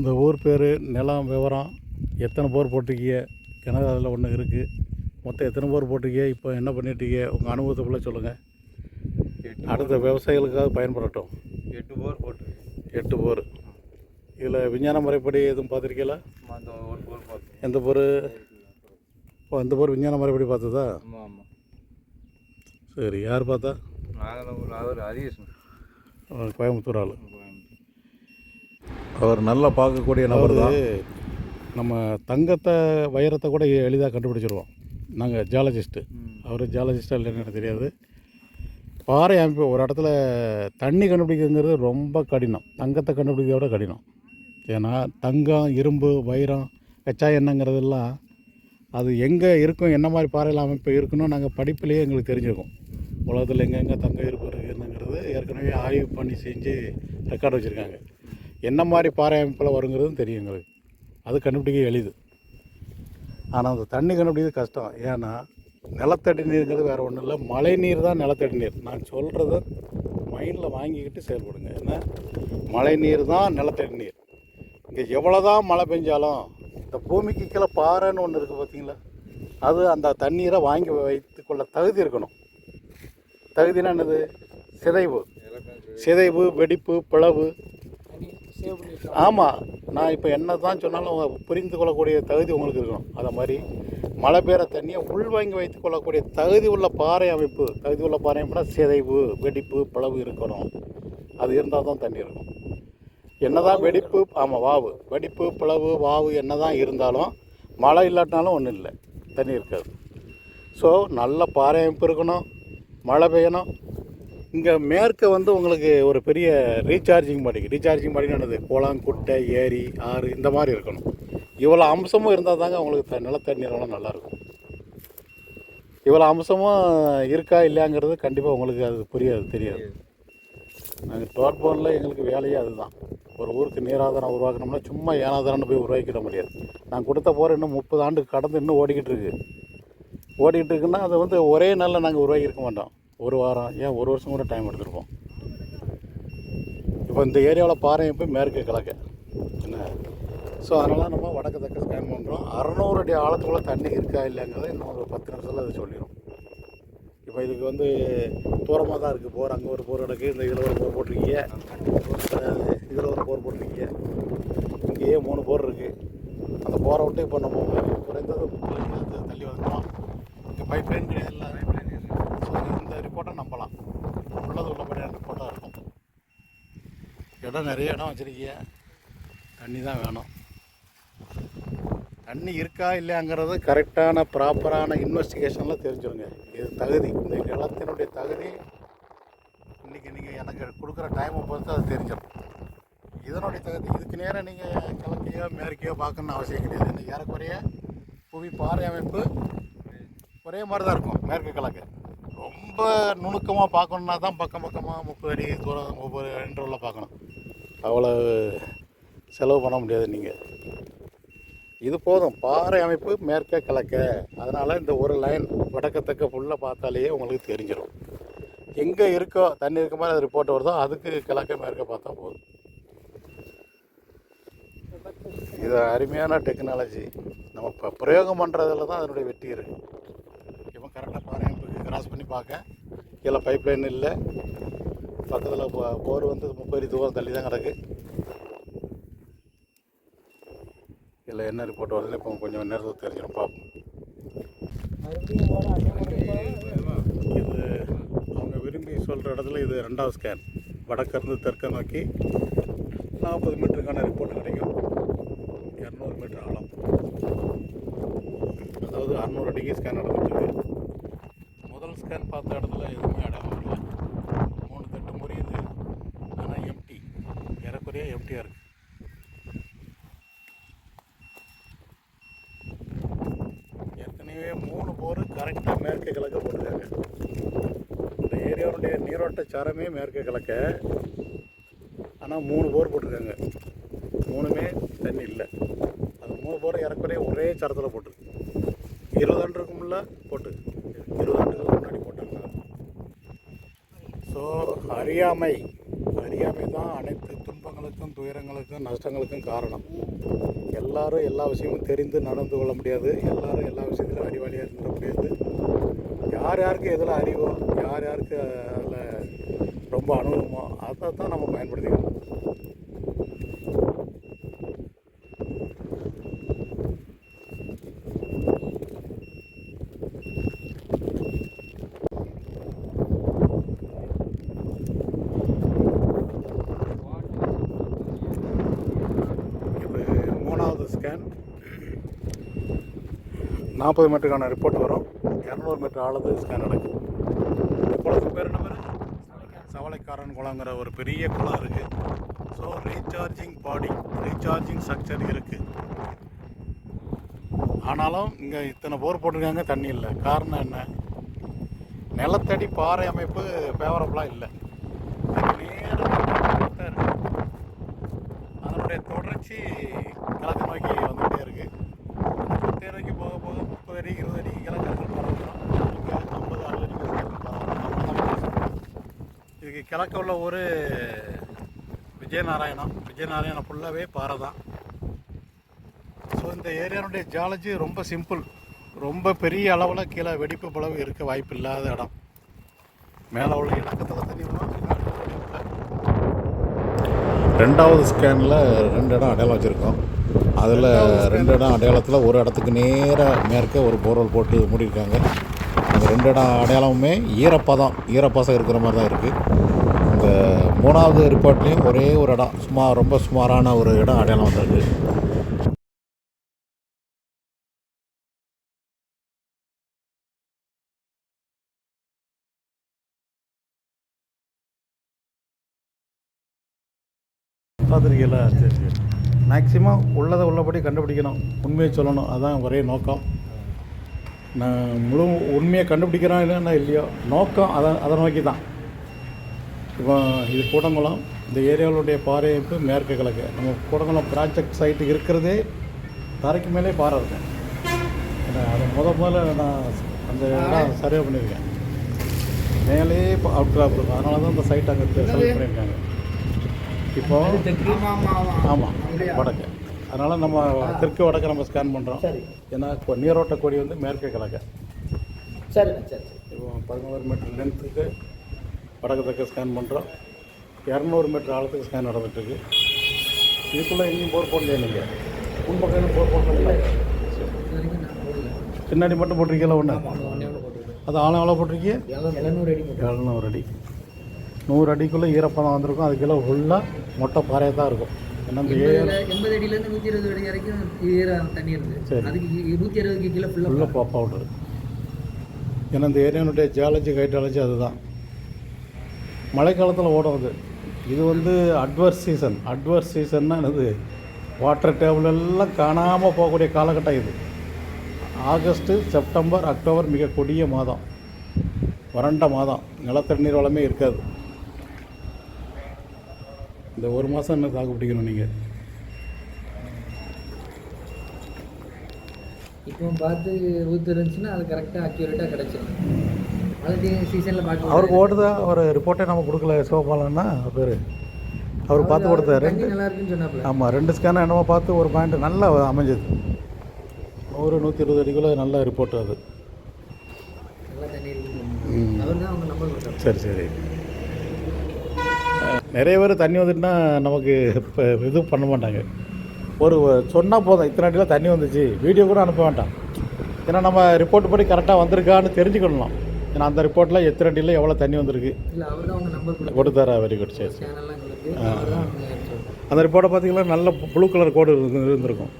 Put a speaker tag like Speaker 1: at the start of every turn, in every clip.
Speaker 1: இந்த ஊர் பேர் நிலம் விவரம் எத்தனை போர் போட்டிருக்கீங்க கிணறு அதில் ஒன்று இருக்குது மொத்தம் எத்தனை போர் போட்டிருக்கீங்க இப்போ என்ன பண்ணிட்டீங்க உங்கள் அனுபவத்தை ஃபுல்லாக சொல்லுங்கள் அடுத்த விவசாயிகளுக்காக பயன்படட்டும்.
Speaker 2: எட்டு போர் போட்டு
Speaker 1: எட்டு போர். இதில் விஞ்ஞான முறைப்படி எதுவும் பார்த்துருக்கீங்களா? எந்த போர்? ஓ அந்த போர் விஞ்ஞான முறைப்படி பார்த்ததா?
Speaker 2: ஆமாம் ஆமாம்
Speaker 1: சரி யார் பார்த்தா?
Speaker 2: நாங்கள்
Speaker 1: கோயம்புத்தூர் ஆள். அவர் நல்லா பார்க்கக்கூடிய நபர் தான் நம்ம தங்கத்தை வைரத்தை கூட எளிதாக கண்டுபிடிச்சிருவோம். நாங்கள் ஜியாலஜிஸ்ட்டு. அவர் ஜியாலஜிஸ்டாக இல்லைன்னு எனக்கு தெரியாது. பாறை அமைப்பு ஒரு இடத்துல தண்ணி கண்டுபிடிக்கிறது ரொம்ப கடினம். தங்கத்தை கண்டுபிடிக்கிறத விட கடினம். ஏன்னா தங்கம் இரும்பு வைரம் கச்சா எண்ணங்கிறதெல்லாம் அது எங்கே இருக்கும் என்ன மாதிரி பாறையில் அமைப்பு இருக்குன்னு நாங்கள் படிப்புலேயே எங்களுக்கு தெரிஞ்சிருக்கும். உலகத்தில் எங்கெங்கே தங்கம் இருப்பு இருக்குதுங்கிறது ஏற்கனவே ஆய்வு பண்ணி செஞ்சு ரெக்கார்டு வச்சுருக்காங்க. என்ன மாதிரி பாறை அமைப்பில் வருங்கிறதும் தெரியும் எங்களுக்கு அது கண்டுபிடிக்க எளிது. ஆனால் அந்த தண்ணி கண்டுபிடிக்கிறது கஷ்டம். ஏன்னா நிலத்தடி நீருங்கிறது வேறு ஒன்றும் இல்லை. மழை நீர் தான் நிலத்தடி நீர். நான் சொல்கிறத மைண்டில் வாங்கிக்கிட்டு செயல்படுங்க. ஏன்னா மழை நீர் தான் நிலத்தடி நீர். இங்கே எவ்வளோ தான் மழை பெஞ்சாலும் இந்த பூமிக்கு கீழே பாறைன்னு ஒன்று இருக்குது பார்த்தீங்களா அது அந்த தண்ணீரை வாங்கி வைத்துக்கொள்ள தகுதி இருக்கணும். தகுதினா என்னது? சிதைவு. சிதைவு வெடிப்பு பிளவு ஆமாம் நான் இப்போ என்ன தான் சொன்னாலும் அவங்க புரிந்து கொள்ளக்கூடிய தகுதி உங்களுக்கு இருக்கணும். அதை மாதிரி மழை பெய்கிற தண்ணியை உள்வாங்கி வைத்துக் கொள்ளக்கூடிய தகுதி உள்ள பாறை அமைப்பு தகுதி உள்ள பாறை அமைப்புனா சிதைவு வெடிப்பு பிளவு இருக்கணும். அது இருந்தால் தான் தண்ணி இருக்கும். என்னதான் வெடிப்பு ஆமாம் வாவு. வெடிப்பு பிளவு வாவு என்னதான் இருந்தாலும் மழை இல்லாட்டினாலும் ஒன்றும் இல்லை. தண்ணி இருக்காது. ஸோ நல்ல பாறை அமைப்பு இருக்கணும் மழை பெய்யணும். இங்கே மேற்கே வந்து உங்களுக்கு ஒரு பெரிய ரீசார்ஜிங் பாடிக்கு ரீசார்ஜிங் மாடின்னு என்னது? குளம் குட்டை ஏரி ஆறு இந்த மாதிரி இருக்கணும். இவ்வளோ அம்சமும் இருந்தால் தாங்க உங்களுக்கு த வளம் நல்லாயிருக்கும் இவ்வளோ அம்சமும் இருக்கா இல்லையாங்கிறது கண்டிப்பாக உங்களுக்கு அது புரியாது தெரியாது. நாங்கள் டோட்போனில் எங்களுக்கு வேலையே அதுதான். ஒரு ஊருக்கு நீராதாரம் உருவாக்கணும்னா சும்மா ஏனாதாரம்னு போய் உருவாக்கிட முடியாது. நான் கொடுத்த போகிற இன்னும் முப்பது ஆண்டு கடந்து இன்னும் ஓடிக்கிட்டு இருக்கு. ஓடிக்கிட்டு இருக்குன்னா அதை வந்து ஒரே நாளில் நாங்கள் உருவாக்கியிருக்க மாட்டோம். ஒரு வாரம் ஏன் ஒரு வருஷம் கூட டைம் எடுத்துருப்போம். இப்போ இந்த ஏரியாவில் பாறை போய் மேற்கு கிழக்கு என்ன? ஸோ அதனால் நம்ம வடக்கு தக்க ஸ்கேன் பண்ணுறோம் அறநூறு அடி ஆழத்துக்குள்ள தண்ணி இருக்கா இல்லைங்கிறத இன்னும் ஒரு பத்து நிமிஷத்தில் அது சொல்லிடும் இப்போ இதுக்கு வந்து தூரமாக தான் இருக்குது போர் அங்கே ஒரு போர் கிடக்கு இந்த இதில் ஒரு போர் போட்டிருக்கீங்க. இதில் ஒரு போர் போட்டிருக்கீங்க. இங்கேயே மூணு போர் இருக்குது அந்த போரை விட்டு இப்போ நம்ம குறைந்தது தள்ளி வந்துட்டோம் இங்கே பைப் லைன் கிடையாது இல்லை ஸோ இந்த ரிப்போர்ட்டை நம்பலாம் உள்ளது உள்ளபடியான ரிப்போர்ட்டாக இருக்கும் இடம் நிறைய இடம் வச்சுருக்கீங்க தண்ணி தான் வேணும். தண்ணி இருக்கா இல்லையாங்கிறது கரெக்டான ப்ராப்பரான இன்வெஸ்டிகேஷனில் தெரிஞ்சிருங்க. இது தகுதி. இந்த நிலத்தினுடைய தகுதி இன்றைக்கி நீங்கள் எனக்கு கொடுக்குற டைமை பொறுத்து அது தெரிஞ்சிடும் இதனுடைய தகுதி. இதுக்கு நேரம் நீங்கள் கிழக்கையோ மேற்கையோ பார்க்கணுன்னு அவசியம் கிடையாது. இன்னைக்கு ஏறக்குறைய புவி பாறை அமைப்பு ஒரே மாதிரி தான் இருக்கும் மேற்கு கிழக்கு. ரொம்ப நுணுக்கமாக பார்க்கணுன்னா தான் பக்கம் பக்கமாக முப்பது அடி தூரம் ஒவ்வொரு இன்டர்வலில் பார்க்கணும். அவ்வளோ செலவு பண்ண முடியாது நீங்கள் இது போதும். பாறை அமைப்பு மேற்க கிழக்க. அதனால் இந்த ஒரு லைன் வடக்கத்தக்க ஃபுல்லாக பார்த்தாலேயே உங்களுக்கு தெரிஞ்சிடும் எங்கே இருக்கோ தண்ணி இருக்க மாதிரி அது ரிப்போர்ட் வருதோ அதுக்கு கிழக்க மேற்க பார்த்தா போதும். இது அருமையான டெக்னாலஜி நம்ம இப்போ பிரயோகம் பண்ணுறதுல தான் அதனுடைய வெற்றி இருக்குது இப்போ கரெக்டாக பாறை அமைப்புக்கு கிராஸ் பண்ணி பார்க்க. கீழே பைப் லைன் இல்லை. பக்கத்தில் போர் வந்து முப்பது தூரம் தள்ளி தான் கிடக்கு. இதில் என்ன ரிப்போர்ட் வருதுன்னு இப்போ கொஞ்சம் நேரத்தில் தெரிஞ்சிடும் பார்ப்போம் இது அவங்க விரும்பி சொல்கிற இடத்துல இது ரெண்டாவது ஸ்கேன் வடக்கிருந்து தெற்க நோக்கி நாற்பது மீட்டருக்கான ரிப்போர்ட் கிடைக்கும். இரநூறு மீட்டர் ஆழம். அதாவது அறநூறு அடிக்கு ஸ்கேன் நடந்துட்டு முதல் ஸ்கேன் பார்த்த இடத்துல எதுவுமே இடம் இல்லை மூணு தட்டு முறியுது ஆனால் எம்டி ஏறக்குறைய எம்டியாக இருக்குது ஏற்கனவே மூணு போர் கரெக்டாக மேற்கு கிழக்க போட்டிருக்காங்க இந்த ஏரியாவுடைய சரமே மேற்க மேற்கு கிழக்க ஆனால் மூணு போர் போட்டிருக்காங்க. மூணுமே தண்ணி இல்லை. அது மூணு போர் இறக்குறைய ஒரே சரத்தில் போட்டிருக்கு இருபது ஆண்டு போட்டு. இருபது ஆண்டுகளுக்கு முன்னாடி போட்டாங்க. ஸோ அறியாமை. அறியாமை தான் அனைத்து துன்பங்களுக்கும் துயரங்களுக்கும் நஷ்டங்களுக்கும் காரணம். எல்லாரும் எல்லா விஷயமும் தெரிந்து நடந்து கொள்ள முடியாது. எல்லாரும் எல்லா விஷயத்திலும் அறிவாளியாக இருந்துட முடியாது. யார் யாருக்கு எதில் அறிவோ யார் யாருக்கு அதை தான் நம்ம பயன்படுத்திக்கணும் மூணாவது ஸ்கேன் நாற்பது மீட்டருக்கான ரிப்போர்ட் வரும். இரநூறு மீட்டர் ஆழது ஸ்கேன் நடக்கும் இந்த குளத்துக்கு பேர் என்ன பேர் சவளைக்காரன் குளங்கிற ஒரு பெரிய குளம் இருக்குது so recharging body recharging structure இருக்குது ஆனாலும் இங்கே இத்தனை போர் போட்டிருக்காங்க தண்ணி இல்லை. காரணம் என்ன? நிலத்தடி பாறை அமைப்பு ஃபேவரபுளாக இல்லை. நேரம் அதனுடைய தொடர்ச்சி கிழக்கு நோக்கி வந்துகிட்டே இருக்கு பத்து நோக்கி போக போக முப்பது அடி இருபது அடி கிழக்கு பரவலாம் ஐம்பது அறுபது அடி கிழக்கு பரவலாம் இதுக்கு கிழக்க உள்ள ஒரு விஜயநாராயணம். விஜயநாராயணம் ஃபுல்லாகவே பாறை தான். ஸோ இந்த ஏரியானுடைய ஜாலஜி ரொம்ப சிம்பிள் ரொம்ப பெரிய அளவில் கீழே வெடிப்பு பிளவு இருக்க வாய்ப்பு இல்லாத இடம். மேலே உள்ள இலக்கத்தில் தண்ணி வரும் ரெண்டாவது ஸ்கேனில் ரெண்டு இடம் அடையாளம் வச்சுருக்கோம். அதில் ரெண்டு இடம் அடையாளத்தில் ஒரு இடத்துக்கு நேராக மேற்க ஒரு போர்வெல் போட்டு மூடியிருக்காங்க. அந்த ரெண்டு இடம் அடையாளமுமே ஈரப்பதம் ஈரப்பசம் இருக்கிற மாதிரி தான் இருக்குது இந்த மூணாவது ரிப்போர்ட்லேயும் ஒரே ஒரு இடம். சும்மா ரொம்ப சுமாரான ஒரு இடம் அடையாளம் வந்தது. பார்த்துருக்கீங்களா? சரி சரி. மேக்ஸிமம் உள்ளதை உள்ளபடி கண்டுபிடிக்கணும். உண்மையை சொல்லணும். அதான் ஒரே நோக்கம். நான் முழு உண்மையை கண்டுபிடிக்கிறான் இல்லைன்னா இல்லையோ? நோக்கம் அதை அதை நோக்கி தான் இப்போ இது கூடங்குளம் இந்த ஏரியாவுடைய பாறை அமைப்பு மேற்கு கிழக்கு. நம்ம கூடங்குளம் ப்ராஜெக்ட் சைட்டு இருக்கிறதே தரைக்கு மேலே பாறை இருக்கும் அதை முத முதல்ல நான் அந்த இடம் சர்வே பண்ணியிருக்கேன். மேலே அவுட் கிராப் இருக்கும் அதனால தான் இந்த சைட் அங்கே செலக்ட் பண்ணியிருக்காங்க. இப்போ ஆமாம் வடக்கு. அதனால் நம்ம தெற்கு வடக்கு நம்ம ஸ்கேன் பண்ணுறோம் ஏன்னா இப்போ நீரோட்ட கொடி வந்து மேற்கு கிழக்கு.
Speaker 3: சரி சரி.
Speaker 1: இப்போ பதினோரு மீட்டர் லென்த்துக்கு வடக்கு தெற்கு ஸ்கேன் பண்ணுறோம் இரநூறு மீட்டர் ஆழத்துக்கு ஸ்கேன் நடந்துட்டுருக்கு. இதுக்குள்ளே எங்கேயும் போர் போடலையா நீங்கள் முன்பக்கம் போர் போடல
Speaker 3: இது வரைக்கும் நான் போடல
Speaker 1: பின்னாடி மட்டும் போட்டிருக்கீங்களா ஒன்று அது ஆழம் எவ்வளோ போட்டிருக்கீங்க?
Speaker 3: எழுநூறு அடி
Speaker 1: எழுநூறு அடி. நூறு அடிக்குள்ளே ஈரப்பதம் வந்திருக்கும். அதுக்குள்ளே ஃபுல்லாக மொட்டை பாறையாக தான் இருக்கும். ஏன்னா இந்த
Speaker 3: எண்பது அடியிலேருந்து நூற்றி இருபது அடி வரைக்கும் ஈர தண்ணி இருந்து
Speaker 1: சரி.
Speaker 3: அதுக்கு நூற்றி அறுபதுக்கு கீழே ஃபுல்லாக
Speaker 1: ஃபுல்லாக பாப் அவுட் ஏன்னா இந்த ஏரியானுடைய ஜியாலஜி ஹைட்ராலஜி அதுதான். மழைக்காலத்தில் ஓடுறது. இது வந்து அட்வர்ஸ் சீசன் அட்வர்ஸ் சீசன்னா என்னது? வாட்டர் டேபிள் எல்லாம் காணாமல் போகக்கூடிய காலகட்டம் இது. ஆகஸ்ட்டு செப்டம்பர் அக்டோபர் மிக கொடிய மாதம். வறண்ட மாதம். நிலத்தடி நீர் வளமே இருக்காது. இந்த ஒரு மாதம் என்ன தாக்கு பிடிக்கணும் நீங்கள்
Speaker 3: இப்போ பார்த்து ஊற்று இருந்துச்சுன்னா அது கரெக்டாக அக்யூரேட்டாக கிடச்சிடும்
Speaker 1: அவருக்கு ஓடுதா அவர் ரிப்போர்ட்டே நம்ம கொடுக்கல சிவபாலன்னா பேர். அவர் பார்த்து கொடுத்தாரு. ஆமாம் ரெண்டு ஸ்கேனும் என்னமோ பார்த்து ஒரு பாயிண்ட் நல்லா அமைஞ்சது. நூறு நூற்றி இருபது அடிக்குள்ள நல்ல ரிப்போர்ட் அது. சரி சரி. நிறைய பேர் தண்ணி வந்துட்டுனா நமக்கு இப்போ இது பண்ண மாட்டாங்க. ஒரு சொன்னால் போதும் இத்தனை அடியில் தண்ணி வந்துச்சு வீடியோ கூட அனுப்ப வேண்டாம். ஏன்னா நம்ம ரிப்போர்ட் படி கரெக்டாக வந்திருக்கான்னு தெரிஞ்சுக்கணும் ஏன்னா அந்த ரிப்போர்ட்டில் எத்தனை அடியில் எவ்வளோ தண்ணி வந்திருக்கு?
Speaker 3: கொடுத்தாரு
Speaker 1: வெரி குட் சரி அந்த ரிப்போர்ட்டை பார்த்தீங்கன்னா நல்ல ப்ளூ கலர் கோடு இருந்து- இருந்திருக்கும்.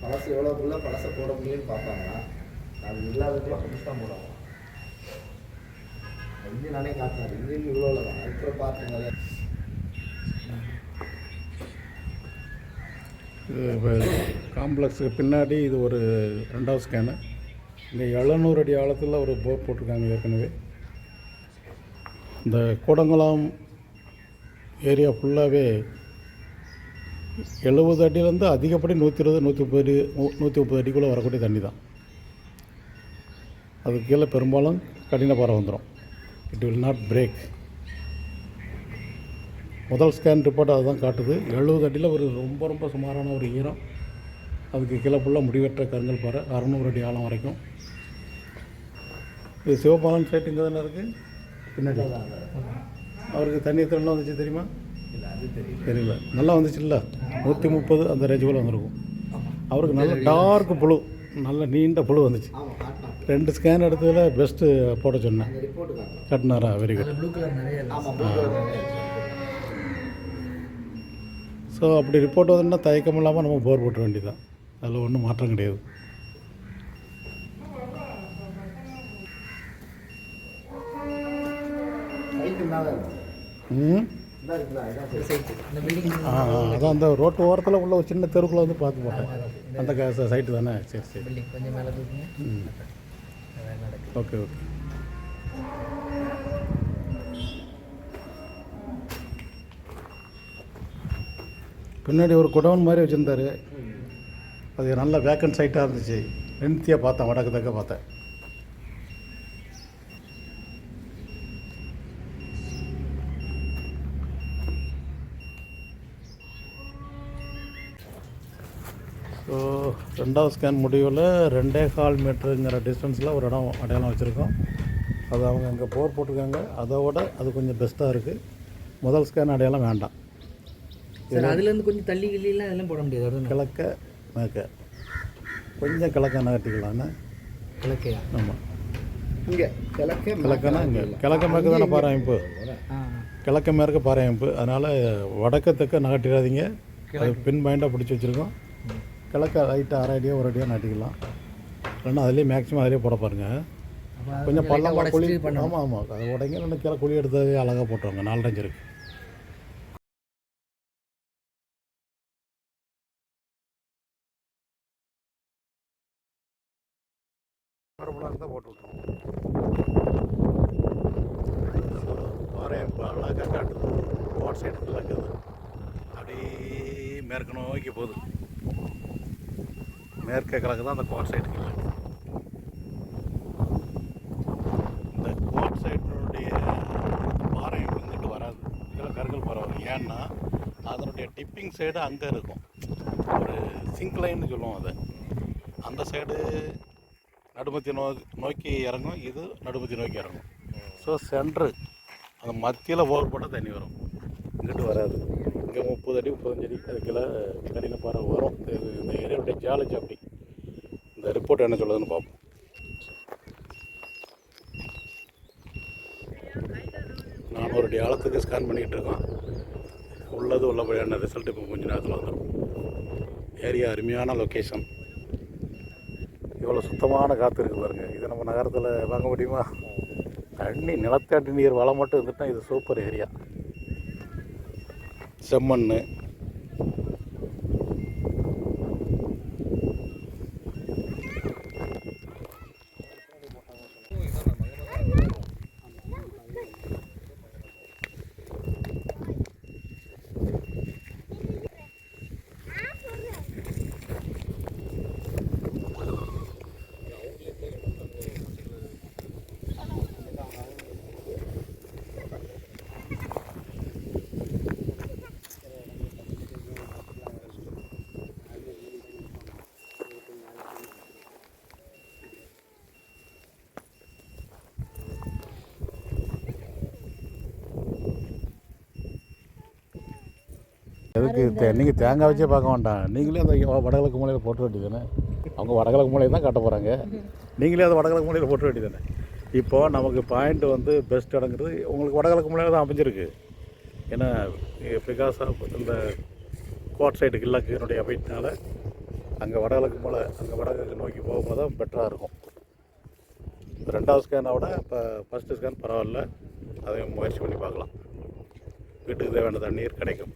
Speaker 4: பழசு எவ்வளோக்குள்ள பழசை போட முடியும்னு பார்ப்பாங்களா அது இல்லாததுக்குள்ள தான் போடுவாங்க இன்ஜின் நானே காட்டினார் இன்ஜின் இவ்வளோ தான் அப்புறம் பார்த்துங்க
Speaker 1: காம்ப்ளெக்ஸுக்கு பின்னாடி இது ஒரு ரெண்டாவது ஸ்கேனு இங்கே எழுநூறு அடி ஆழத்தில் ஒரு போர் போட்டிருக்காங்க ஏற்கனவே. இந்த கூடங்குளம் ஏரியா ஃபுல்லாகவே எழுபது அடியிலேருந்து அதிகப்படி நூற்றி இருபது நூற்றி முப்பது அடி நூற்றி முப்பது அடிக்குள்ளே வரக்கூடிய தண்ணி தான். அதுக்கு கீழே பெரும்பாலும் கடின பாறை வந்துடும் இட் வில் நாட் பிரேக் முதல் ஸ்கேன் ரிப்போர்ட் அதுதான் காட்டுது. எழுபது அடியில் ஒரு ரொம்ப ரொம்ப சுமாரான ஒரு ஈரம். அதுக்கு கீழே ஃபுல்லாக முடிவற்ற கருங்கல் பாறை. அறநூறு அடி ஆழம் வரைக்கும். இது சிவபாலன் சைட் இங்கே தானே இருக்குது பின்னாடி. அவருக்கு தண்ணி எத்தனை வந்துச்சு தெரியுமா?
Speaker 4: தெரியல.
Speaker 1: நல்லா நல்லா வந்துச்சுல்ல? நூற்றி முப்பது அந்த ரேஞ்ச் போல் வந்திருக்கும். அவருக்கு நல்ல டார்க் புழு நல்ல நீண்ட புழு வந்துச்சு. ரெண்டு ஸ்கேன் எடுத்ததில் பெஸ்ட்டு போட சொன்னேன். கட்டினாரா? Very good. ஸோ அப்படி ரிப்போர்ட் வந்துன்னா தயக்கம் இல்லாமல் நம்ம போர் போட்ட வேண்டியதான் அதில் ஒன்றும் மாற்றம் கிடையாது. அதான் அந்த ரோட்டு ஓரத்தில் உள்ள ஒரு சின்ன தெருக்குள்ளே வந்து பார்த்து போட்டேன். அந்த சைட்டு தானே? சரி சரி.
Speaker 3: பில்டிங் கொஞ்சம் மேலே தூக்குங்க.
Speaker 1: ம்.
Speaker 3: நடக்குது.
Speaker 1: Okay okay. பின்னாடி ஒரு குடவன் மாதிரி வச்சுருந்தாரு. அது நல்ல வேக்கன்ட் சைட்டாக இருந்துச்சு. லென்த்தியாக பார்த்தேன் வடக்கு தக்க பார்த்தேன். ரெண்டாவது ஸ்கேன் முடிவில் ரெண்டே கால் மீட்டருங்கிற டிஸ்டன்ஸில் ஒரு இடம் அடையாளம் வச்சுருக்கோம். அது அவங்க அங்கே போர் போட்டிருக்காங்க. அதோட அது கொஞ்சம் பெஸ்ட்டாக இருக்குது முதல் ஸ்கேன் அடையாளம் வேண்டாம்.
Speaker 3: சார் அதுலேருந்து கொஞ்சம் தள்ளி கிள்ளிலாம் அதெல்லாம் போட முடியாது
Speaker 1: கிழக்க மேற்க. கொஞ்சம் கிழக்க நகர்த்திக்கலான்னு
Speaker 3: கிழக்கையா
Speaker 1: ஆமாம்
Speaker 4: இங்கே கிழக்கே
Speaker 1: கிழக்கனா இங்கே? கிழக்க மேற்கு தானே பாறை அமைப்பு கிழக்க மேற்கு பாறை அமைப்பு அதனால் வடக்க தெற்க நகட்டிடாதீங்க அது பின் பாயிண்டாக பிடிச்சி வச்சுருக்கோம். கிழக்க லைட்டாக அரை அடியாக ஒரு அடியாக நட்டிக்கலாம். இல்லைன்னா அதுலேயே மேக்ஸிமம் அதிலே போட பாருங்கள் கொஞ்சம் பள்ளமாக குழி ஆமாம் ஆமாம் அதை உடைங்க ரெண்டு கீழே குழி எடுத்ததே அழகாக போட்டுருவாங்க. நாலு அஞ்சு இருக்கு. இருந்தால் போட்டு விட்டுருவோம் இப்போ அழகாக காட்டுது. வாட் சைடு இருக்குது. அப்படியே மேற்கு நோக்கி போகுது. மேற்கே கிழக்கு தான் அந்த கோட் சைடு கிழக்கு இந்த கோட் சைடினுடைய பாறை இங்கிட்டு வராது. இதில் கருங்கல் பாறை வரும் ஏன்னா அதனுடைய டிப்பிங் சைடு அங்கே இருக்கும். ஒரு சிங்க் லைன்னு சொல்லுவோம் அதை. அந்த சைடு நடுமத்தி நோ நோக்கி இறங்கும். இது நடுமத்தி நோக்கி இறங்கும். ஸோ சென்ட்ரு அந்த மத்தியில் போர் போட்டால் தண்ணி வரும். இங்கிட்டு வராது. இங்கே முப்பது அடி முப்பத்தஞ்சு அடி அதுக்கெல்லாம் கடின பாறை வரும். இந்த ஏரியாவுடைய ஜாலஜி அப்படி. இந்த ரிப்போர்ட் என்ன சொல்லுதுன்னு பார்ப்போம் நானூறு அடி ஆழத்துக்கு ஸ்கேன் பண்ணிக்கிட்டு இருக்கோம். உள்ளது உள்ளபடியான ரிசல்ட் இப்போ கொஞ்ச நேரத்தில் வந்துடும் ஏரியா அருமையான லொக்கேஷன் இவ்வளோ சுத்தமான காற்று இருக்குது பாருங்க. இது நம்ம நகரத்தில் வாங்க முடியுமா? தண்ணி நிலத்தடி நீர் வளம் மட்டும் இருந்துட்டால் இது சூப்பர் ஏரியா செம்மண் எதுக்கு தே நீங்கள் தேங்காய் வச்சே பார்க்க வேண்டாம். நீங்களே அந்த வடகிழக்கு மூலையில் போட்டு வேண்டியதானே அவங்க வடகிழக்கு மூலையை தான் காட்ட போகிறாங்க நீங்களே அந்த வடகிழக்கு மூலையில் போட்டு வேண்டியதானே இப்போது நமக்கு பாயிண்ட் வந்து பெஸ்ட் இடங்கிறது உங்களுக்கு வடகிழக்கு மூலையில் தான் அமைஞ்சிருக்கு. ஏன்னா பிகாஸ் ஆஃப் இந்த கோட் சைடு கிழக்கினுடைய அமைப்பினால அங்கே வடகிழக்கு மூலை அங்கே வடகிழக்கு நோக்கி போகும்போது தான் பெட்டராக இருக்கும். ரெண்டாவது ஸ்கேனை விட இப்போ ஃபஸ்ட்டு ஸ்கேன் பரவாயில்ல. அதையும் முயற்சி பண்ணி பார்க்கலாம். வீட்டுக்கு தேவையான தண்ணீர் கிடைக்கும்.